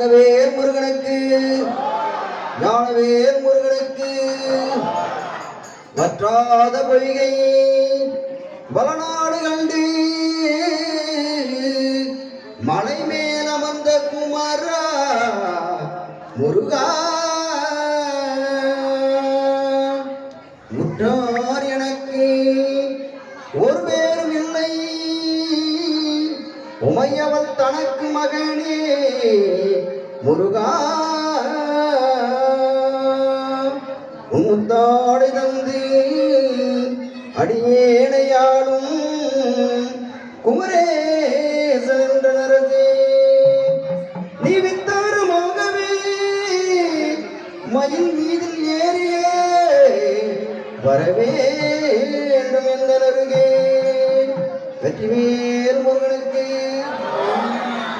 தங்கவேல் முருகனுக்கு ஞானவேல் முருகனுக்கு வற்றாத பொய்கை வளநாடு கண்டு மலை மேல் அமர்ந்த குமாரா முருகா. முற்றார் எனக்கு ஒரு பேரும் இல்லை உமையவள் தனக்கு மகனே. முருகா முத்தாடை தந்து அடியேனையாளும் குமரேசன் என்றனரதே நீ வித்தாரமாகவே மயில் மீதில் ஏறியே வரவேண்டும் என்றனருகே வெற்றிவேல் முருகனுக்கு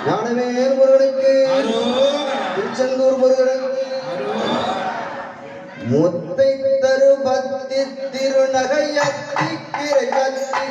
ஞானவேல் திருச்செந்தூர் முருகன். முத்தை தரு பக்தி திருநகையத்தி கிரை கத்தி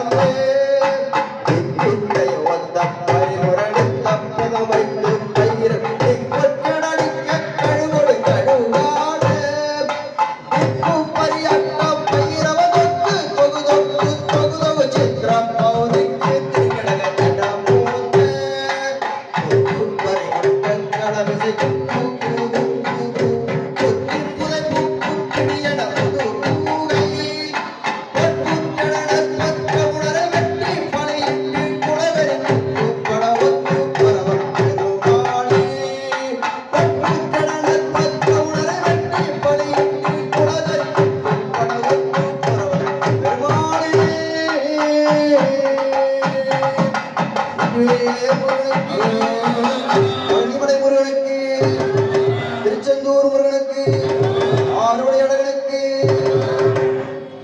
Amen.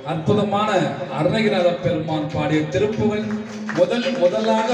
அற்புதமான அருணகிநாத பெருமான் பாடிய திருப்புகள் முதல் முதலாக